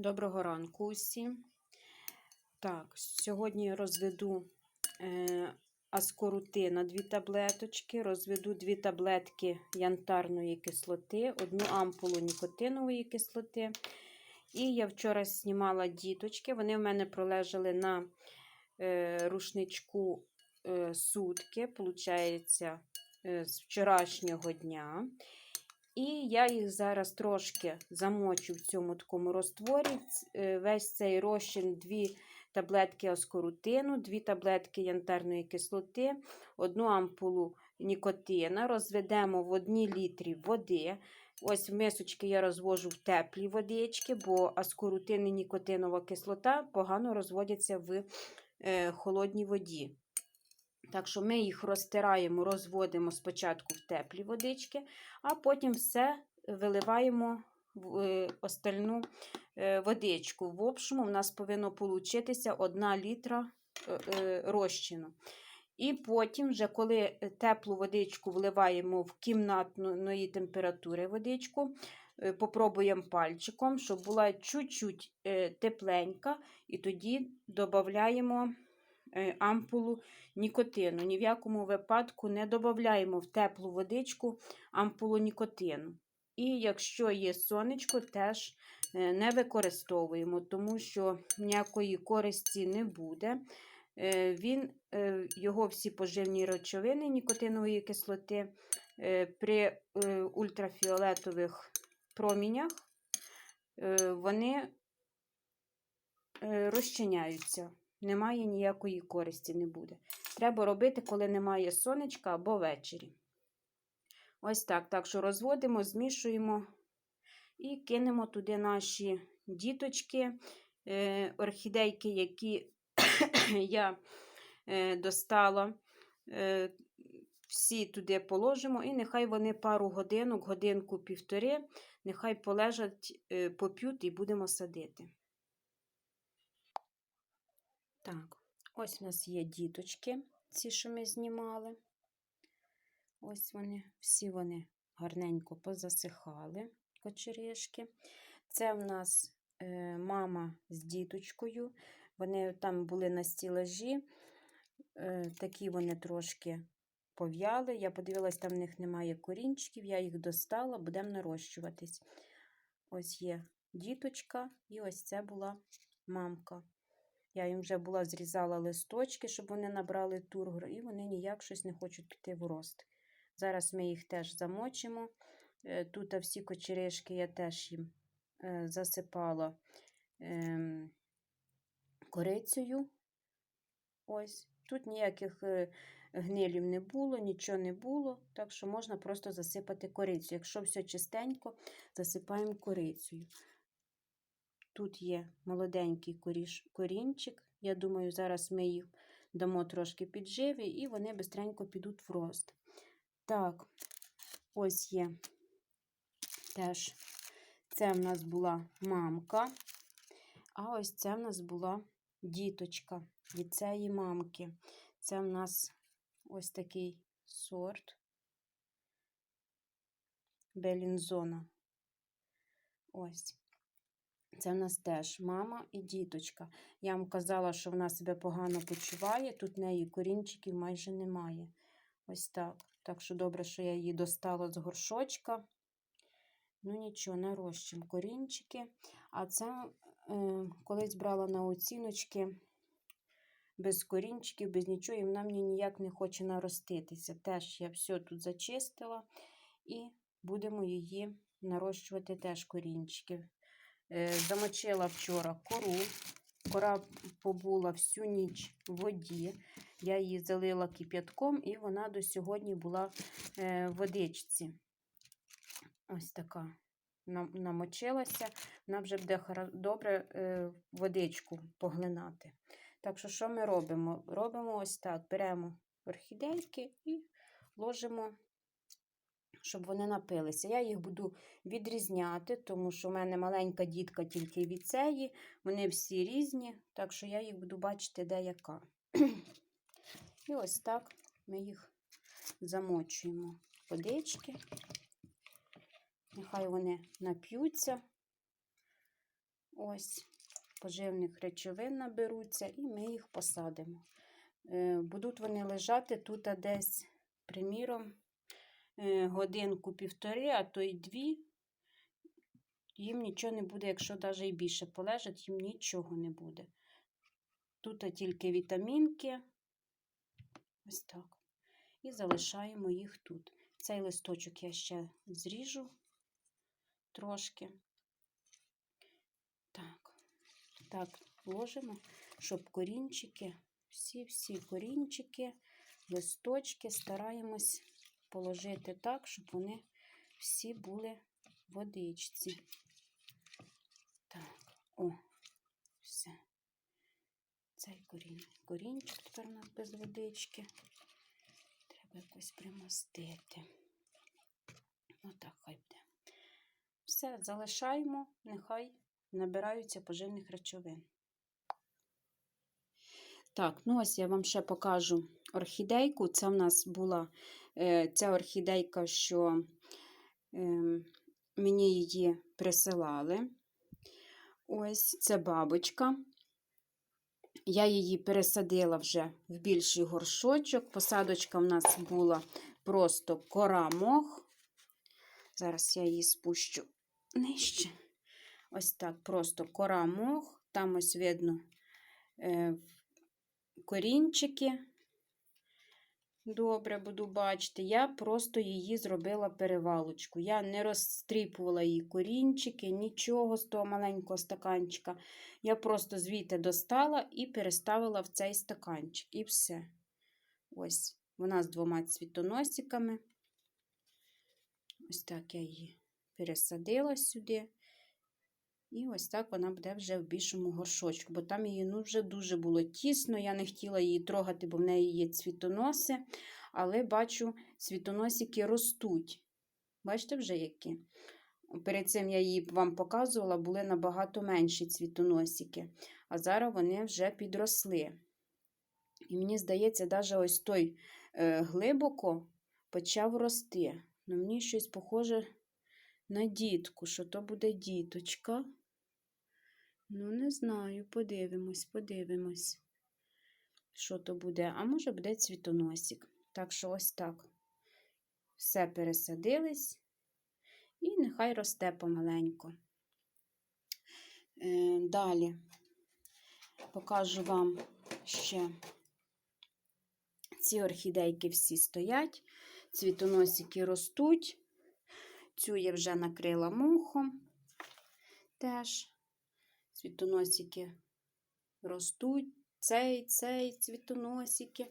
Доброго ранку усім. Так, сьогодні розведу е, аскорути на дві таблеточки, розведу дві таблетки янтарної кислоти, одну ампулу нікотинової кислоти. І я вчора знімала діточки, вони в мене пролежали на е, рушничку е, сутки, виходить, е, з вчорашнього дня. І я їх зараз трошки замочу в цьому такому розтворі. Е, Весь цей розчин, дві таблетки аскорутину, дві таблетки янтарної кислоти, одну ампулу нікотина. Розведемо в одній літрі води. Ось в мисочки я розвожу в теплі водички, бо аскорутин і нікотинова кислота погано розводяться в е, холодній воді. Так що ми їх розтираємо, розводимо спочатку в теплі водички, а потім все виливаємо в е, остальну е, водичку. В общому, в нас повинно получитися 1 літра е, розчину. І потім, вже коли теплу водичку вливаємо в кімнатної температури водичку, попробуємо пальчиком, щоб була чуть-чуть тепленька, і тоді додаємо ампулу нікотину. Ні в якому випадку не додаємо в теплу водичку ампулу нікотину. І якщо є сонечко, теж е, не використовуємо, тому що ніякої користі не буде. Е, Він, е, Його всі поживні речовини нікотинової кислоти е, при е, ультрафіолетових промінях е, вони е, розчиняються. Немає ніякої користі не буде. Треба робити, коли немає сонечка або ввечері. Ось так. Так що розводимо, змішуємо і кинемо туди наші діточки, е, орхідейки, які я е, достала. Е, всі туди положимо, і нехай вони пару годинок, годинку-півтори, нехай полежать, поп'ють і будемо садити. Так, ось у нас є діточки, ці, що ми знімали. Ось вони, всі вони гарненько позасихали кочеришки. Це в нас е, мама з діточкою. Вони там були на стілажі, е, такі вони трошки пов'яли. Я подивилась, там в них немає корінчиків, я їх достала, будемо нарощуватись. Ось є діточка, і ось це була мамка. Я їм вже була зрізала листочки, щоб вони набрали тургор, і вони ніяк щось не хочуть піти в рост. Зараз ми їх теж замочимо. Е, Тут всі кочеришки я теж їм е, засипала ем, корицею. Ось. Тут ніяких е, гнилів не було, нічого не було, так що можна просто засипати корицю. Якщо все чистенько, засипаємо корицею. Тут є молоденький корінчик. Я думаю, зараз ми їх дамо трошки підживі, і вони бистренько підуть в рост. Так, ось є теж. Це в нас була мамка, а ось це в нас була діточка від цієї мамки. Це в нас ось такий сорт Белінзона. Ось. Це в нас теж мама і діточка. Я вам казала, що вона себе погано почуває. Тут в неї корінчиків майже немає. Ось так. Так що добре, що я її достала з горшочка. Ну, нічого, нарощимо корінчики. А це е, колись брала на оціночки без корінчиків, без нічого, і вона мені ніяк не хоче нароститися. Теж я все тут зачистила і будемо її нарощувати теж корінчики. Е, замочила вчора кору. Кора побула всю ніч в воді. Я її залила кип'ятком, і вона до сьогодні була е, в водичці. Ось така намочилася, вона вже буде добре е, водичку поглинати. Так що, що ми робимо? Робимо ось так: беремо орхідейки і ложимо, щоб вони напилися. Я їх буду відрізняти, тому що в мене маленька дітка тільки від цієї, вони всі різні, так що я їх буду бачити, де яка. І ось так ми їх замочуємо водички. Нехай вони нап'ються. ось поживних речовин наберуться, і ми їх посадимо. Е, Будуть вони лежати тут десь, приміром, е, годинку-півтори, а то й дві. Їм нічого не буде, якщо навіть і більше полежать, їм нічого не буде. Тут тільки вітамінки. Ось так. І залишаємо їх тут. Цей листочок я ще зріжу трошки. Так, так, ложимо, щоб корінчики, всі-всі корінчики, листочки стараємось положити так, щоб вони всі були в водичці. Так, о, все. Цей корінь. Корінчик тепер нас без водички. Треба якось примостити. Отак хай буде. Все, залишаємо, нехай набираються поживних речовин. Так, ну ось я вам ще покажу орхідейку. Це в нас була ця орхідейка, що е, мені її присилали. Ось це бабочка. Я її пересадила вже в більший горшочок. Посадочка в нас була просто кора мох. Зараз я її спущу нижче. Ось так, просто кора мох. Там ось видно е, корінчики. Добре буду бачити. Я просто її зробила перевалочку. Я не розстріпувала її корінчики, нічого з того маленького стаканчика. Я просто звідти достала і переставила в цей стаканчик. І все. Ось, вона з двома цвітоносиками. Ось так я її пересадила сюди. І ось так вона буде вже в більшому горшочку, бо там її ну, вже дуже було тісно. Я не хотіла її трогати, бо в неї є цвітоноси. Але бачу, цвітоносики ростуть. Бачите вже які? Перед цим я її вам показувала, були набагато менші цвітоносики. А зараз вони вже підросли. І мені здається, навіть ось той е, глибоко почав рости. Ну, мені щось похоже на дітку, що то буде діточка. Ну, не знаю, подивимось, подивимось, що то буде. А може буде цвітоносик. Так що ось так. Все пересадились, і нехай росте помаленьку. Е, далі покажу вам ще ці орхідейки всі стоять, цвітоносики ростуть. Цю я вже накрила мухом теж. Цвітоносики ростуть. Цей, цей цвітоносики.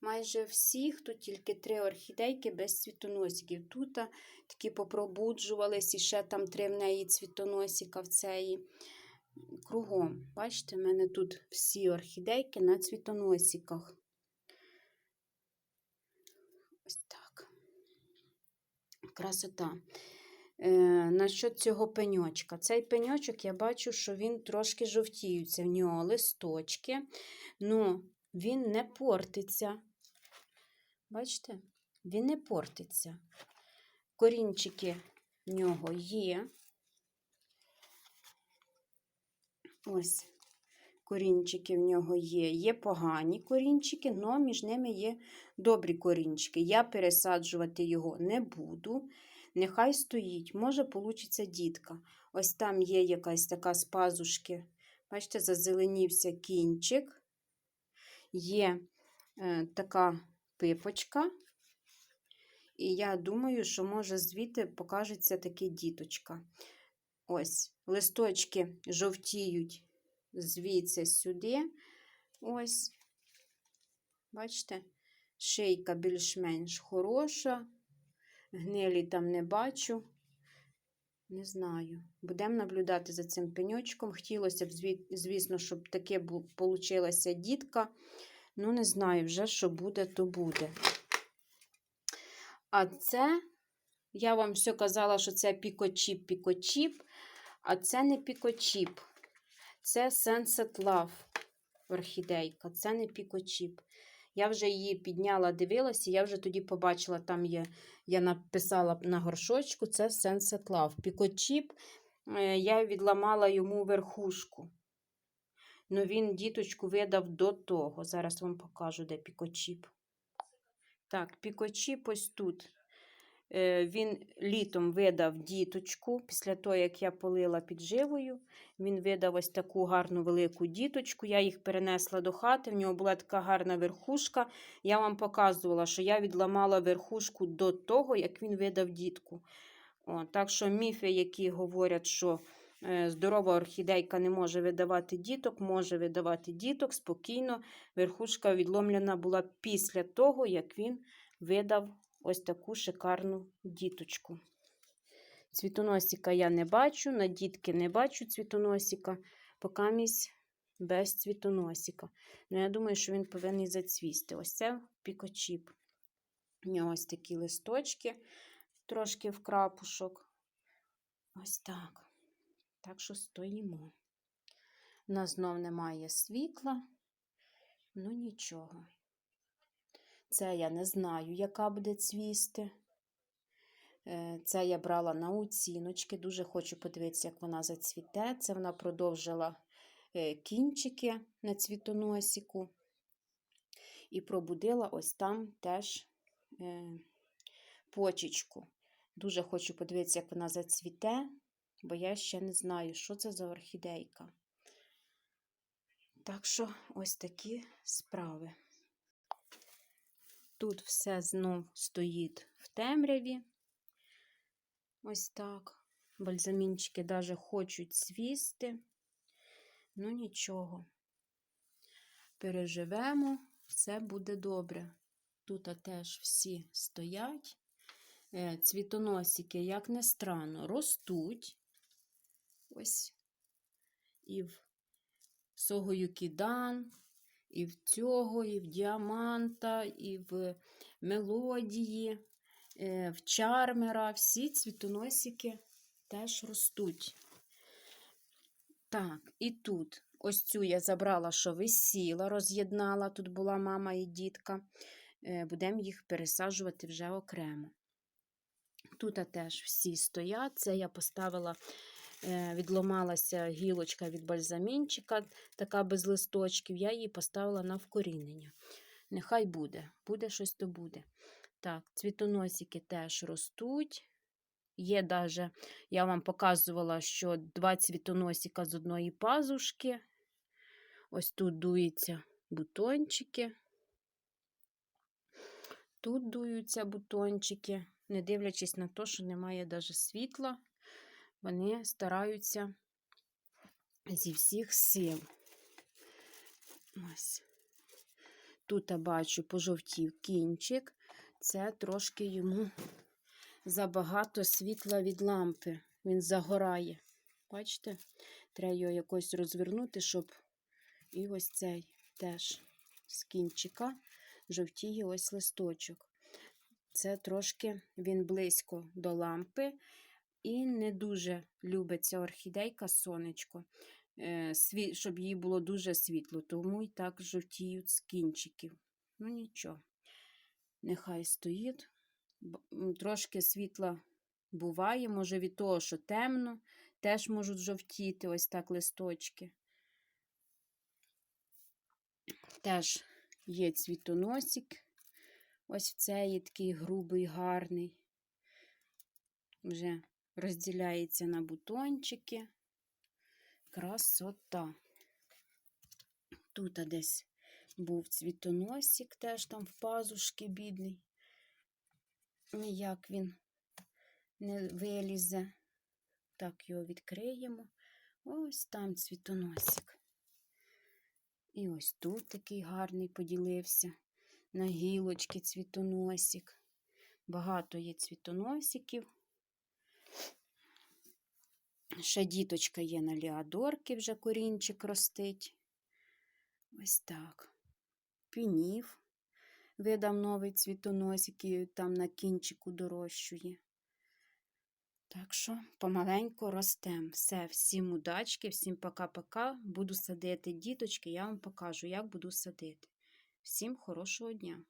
Майже всіх, тут тільки три орхідейки без цвітоносиків. Тут такі попробуджувались, і ще там три в неї цвітоносика в цеї. Кругом. Бачите, в мене тут всі орхідейки на цвітоносиках. Ось так. Красота. Е, Насчет цього пеньочка. Цей пеньочок я бачу, що він трошки жовтіються. В нього листочки, але він не портиться. Бачите? Він не портиться. Корінчики в нього є. Ось корінчики в нього є. Є погані корінчики, але між ними є добрі корінчики. Я пересаджувати його не буду. Нехай стоїть, може, получиться дітка. Ось там є якась така з пазушки. Бачите, зазеленівся кінчик. Є е, така пипочка. І я думаю, що, може, звідти покажеться таки діточка. Ось, листочки жовтіють звідси сюди. Ось, бачите, шийка більш-менш хороша. Гнилі там не бачу. Не знаю. Будемо наблюдати за цим пеньочком. Хотілося б, звісно, щоб таке получилася дітка. Ну, не знаю вже, що буде, то буде. А це, я вам все казала, що це пікочіп-пікочіп, а це не пікочіп. Це Sunset Love орхідейка, це не пікочіп. Я вже її підняла, дивилася, я вже тоді побачила, там є, я написала на горшочку, це сенсеклав. Пікочіп е, я відламала йому верхушку. Ну він діточку видав до того. Зараз вам покажу, де пікочіп. Так, пікочіп ось тут. Е, Він літом видав діточку. Після того, як я полила підживою, він видав ось таку гарну велику діточку. Я їх перенесла до хати. В нього була така гарна верхушка. Я вам показувала, що я відламала верхушку до того, як він видав дітку. О, так що міфи, які говорять, що е, здорова орхідейка не може видавати діток, може видавати діток спокійно. Верхушка відломлена була після того, як він видав ось таку шикарну діточку. Цвітоносика я не бачу, на дітки не бачу цвітоносика, поки місь без цвітоносика. Ну, я думаю, що він повинен зацвісти. Ось це пікочіп. У нього ось такі листочки, трошки в крапушок. Ось так. Так що стоїмо. У нас знов немає світла, ну нічого. Це я не знаю, яка буде цвісти. Е, Це я брала на оціночки. Дуже хочу подивитися, як вона зацвіте. Це вона продовжила е, кінчики на цвітоносіку. І пробудила ось там теж е, почечку. Дуже хочу подивитися, як вона зацвіте, бо я ще не знаю, що це за орхідейка. Так що ось такі справи. Тут все знов стоїть в темряві. Ось так. Бальзамінчики навіть хочуть цвісти. Ну нічого. Переживемо, все буде добре. Тут теж всі стоять. Е, Цвітоносики, як не странно, ростуть. Ось. І в Согоюкідан, і в цього, і в діаманта, і в мелодії, е, в чармера. Всі цвітоносики теж ростуть. Так, і тут ось цю я забрала, що висіла, роз'єднала. Тут була мама і дітка. Е, Будемо їх пересаджувати вже окремо. Тут теж всі стоять. Це я поставила, відломалася гілочка від бальзамінчика, така без листочків. Я її поставила на вкорінення. Нехай буде, буде щось то буде. Так, цвітоносики теж ростуть. Є даже, я вам показувала, що два цвітоносика з одної пазушки. Ось тут дуються бутончики. Тут дуються бутончики, не дивлячись на те, що немає даже світла, вони стараються зі всіх сил. Ось. Тут я бачу пожовтів кінчик. Це трошки йому забагато світла від лампи. Він загорає. Бачите? Треба його якось розвернути, щоб і ось цей теж з кінчика жовтіє ось листочок. Це трошки він близько до лампи. І не дуже любиться орхідейка сонечко, е, щоб їй було дуже світло, тому і так жовтіють з кінчиків. Ну нічого, нехай стоїть. Трошки світла буває, може від того, що темно, теж можуть жовтіти ось так листочки. Теж є цвітоносик. Ось цей такий грубий, гарний. Вже розділяється на бутончики. Красота. Тут десь був цвітоносик, теж там в пазушки бідний. Ніяк він не вилізе. Так, його відкриємо. Ось там цвітоносик. І ось тут такий гарний поділився. На гілочки цвітоносик. Багато є цвітоносиків. Ще діточка є на ліадорки, вже корінчик ростить. Ось так. Пінів видав новий цвітоносик і там на кінчику дорощує. Так що помаленьку ростем. Все, всім удачки, всім пока-пока. Буду садити діточки, я вам покажу, як буду садити. Всім хорошого дня!